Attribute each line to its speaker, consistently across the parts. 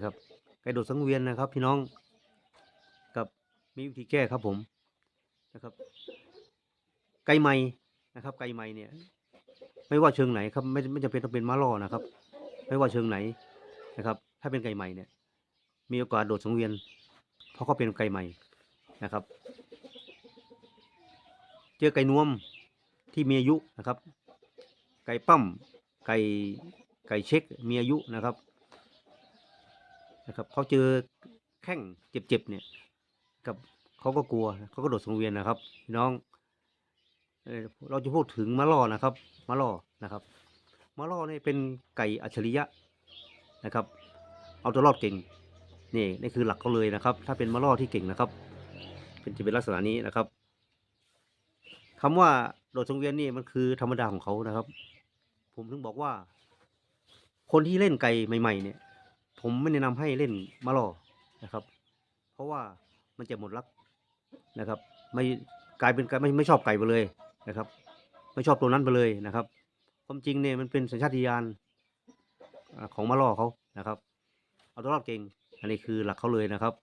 Speaker 1: นะครับไก่โดดสังเวียนนะครับ พี่น้องกับมีวิธีแก้ครับผมนะครับ ไก่ใหม่นะครับ ไก่ใหม่เนี่ย ไม่ว่าเชิงไหนครับ ไม่ไม่จำเป็นต้องเป็นม้าล่อนะครับ ไม่ว่าเชิงไหนนะครับ ถ้าเป็นไก่ใหม่เนี่ย มีโอกาสโดดสังเวียน เพราะเขาเป็นไก่ใหม่นะครับ เจอไก่นวมที่มีอายุนะครับ ไก่ปั้มไก่ไก่เช็คมีอายุนะครับ นะครับเขาเจอแข้งเจ็บๆเนี่ย กับเขาก็กลัวเขาก็โดดสังเวียนนะครับพี่น้องเราจะพูดถึงมะล่อนะครับมะล่อนะครับมะล่อนี่เป็นไก่อัจฉริยะนะครับ เอาตัวรอดเก่งนี่นี่คือหลักเขาเลยนะครับ ถ้าเป็นมะล่อที่เก่งนะครับ เป็นจะเป็นลักษณะนี้นะครับคำว่าโดดสังเวียนนี่มันคือธรรมดาของเขานะครับ ผมถึงบอกว่า คนที่เล่นไก่ใหม่ ๆ เนี่ย ผมไม่แนะนำให้เล่นมะล่อนะครับ เพราะว่ามันจะหมดรักนะครับ ไม่กลายเป็นไก่ไม่ไม่ชอบไก่ไปเลยนะครับ ไม่ชอบตัวนั้นไปเลยนะครับ ความจริงเนี่ยมันเป็นสัญชาตญาณของมะล่อเขานะครับ เอาตัวรอดเก่ง อันนี้คือหลักเขาเลยนะครับ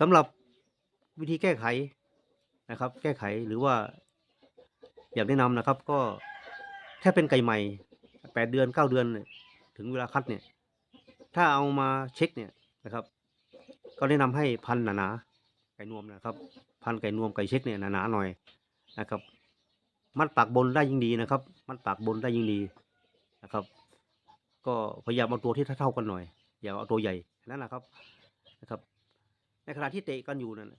Speaker 1: สำหรับวิธีแก้ไขนะครับ แก้ไขหรือว่า อยากแนะนำนะครับ ก็ถ้าเป็นไก่ใหม่แปดเดือนเก้าเดือน ถึงเวลาคัดเนี่ย ถ้าเอามาเช็คเนี่ยนะครับ ก็แนะนำให้พันหนาๆไก่นวมนะครับ พันไก่นวมไก่เช็คเนี่ยหนาๆหน่อยนะครับ มัดปากบนได้ยิ่งดีนะครับ มัดปากบนได้ยิ่งดีนะครับ ก็พยายามเอาตัวที่เท่าๆกันหน่อย อย่าเอาตัวใหญ่นั่นนะครับนะครับ ในขณะที่เตะกันอยู่นั่น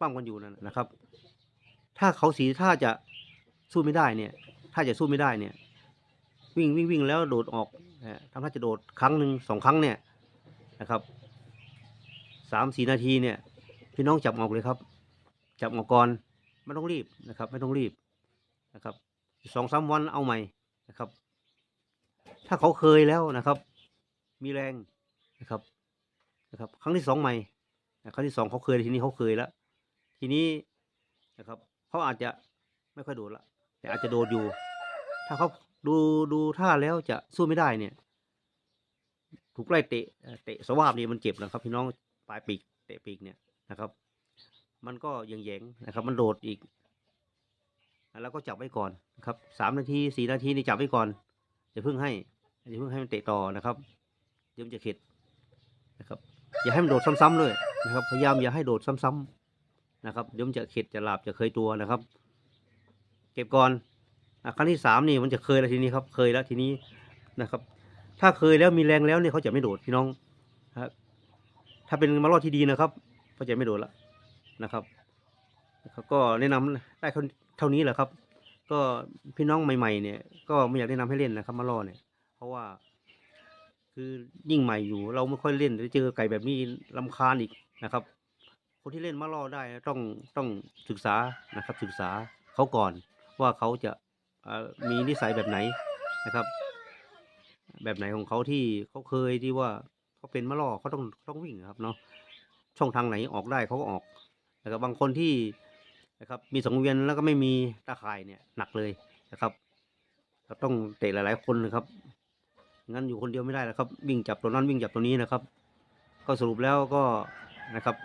Speaker 1: ปั้มกันอยู่นั่นนะครับ ถ้าเขาสีถ้าจะสู้ไม่ได้เนี่ย ถ้าจะสู้ไม่ได้เนี่ย วิ่งวิ่งวิ่งแล้วโดดออก นะทำท่าจะโดดครั้งหนึ่งสองครั้งเนี่ยนะครับสามสี่นาทีเนี่ย พี่น้องจับออกเลยครับ จับออกก่อนไม่ต้องรีบนะครับ ไม่ต้องรีบนะครับสองสามวันเอาใหม่นะครับ ถ้าเขาเคยแล้วนะครับ มีแรงนะครับนะครับ ครั้งที่สองใหม่ครั้งที่สองเขาเคยทีนี้เขาเคยแล้ว ทีนี้นะครับเขาอาจจะไม่ค่อยโดดละแต่อาจจะโดดอยู่ ถ้าเขา ดูดูท่าแล้วจะสู้ไม่ได้เนี่ย ถูกไล่เตะเตะสวาบนี่มันเจ็บนะครับ พี่น้องปลายปีกเตะปีกเนี่ยนะครับ มันก็ยังแยงนะครับ มันโดดอีก แล้วก็จับไว้ก่อนนะครับสามนาทีสี่นาทีนี่จับไว้ก่อนอย่าเพิ่งให้อย่าเพิ่งให้มันเตะต่อนะครับเดี๋ยวมันจะเข็ดนะครับ อย่าให้มันโดดซ้ำๆเลยนะครับ พยายามอย่าให้โดดซ้ำๆนะครับ เดี๋ยวมันจะเข็ดจะหลับจะเคยตัวนะครับ เก็บก่อน ครั้งที่สามนี่มันจะเคยแล้วทีนี้ครับเคยแล้วทีนี้นะครับ ถ้าเคยแล้วมีแรงแล้วเนี่ยเขาจะไม่โดดพี่น้องนะครับถ้าเป็นมารอดที่ดีนะครับเขาจะไม่โดดละนะครับนะครับก็แนะนำได้เท่านี้แหละครับ ก็พี่น้องใหม่ ๆ เนี่ย ก็ไม่อยากแนะนำให้เล่นนะครับมารอดเนี่ย เพราะว่า คือยิ่งใหม่อยู่ เราไม่ค่อยเล่นเจอไก่แบบนี้ลำคาญอีกนะครับ คนที่เล่นมารอดได้ต้องต้องศึกษานะครับ ศึกษาเขาก่อนว่าเขาจะ มีนิสัยแบบไหนนะครับ แบบไหนของเขาที่เขาเคยที่ว่าเขาเป็นมะล่อเขาต้องต้องวิ่งครับเนาะช่องทางไหนออกได้เขาก็ออกนะครับบางคนที่นะครับมีสังเวียนแล้วก็ไม่มีตาข่ายเนี่ยหนักเลยนะครับเราต้องเตะหลาย ๆ คนนะครับงั้นอยู่คนเดียวไม่ได้นะครับ วิ่งจับตัวนั้นวิ่งจับตัวนี้นะครับ ก็สรุปแล้วก็นะครับ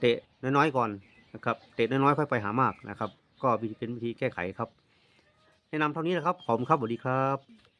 Speaker 1: เตะน้อยๆก่อนนะครับ เตะน้อยๆค่อยไปหามากนะครับ ก็เป็นวิธีแก้ไขครับ แนะนำเท่านี้นะครับ ขอบคุณครับสวัสดีครับ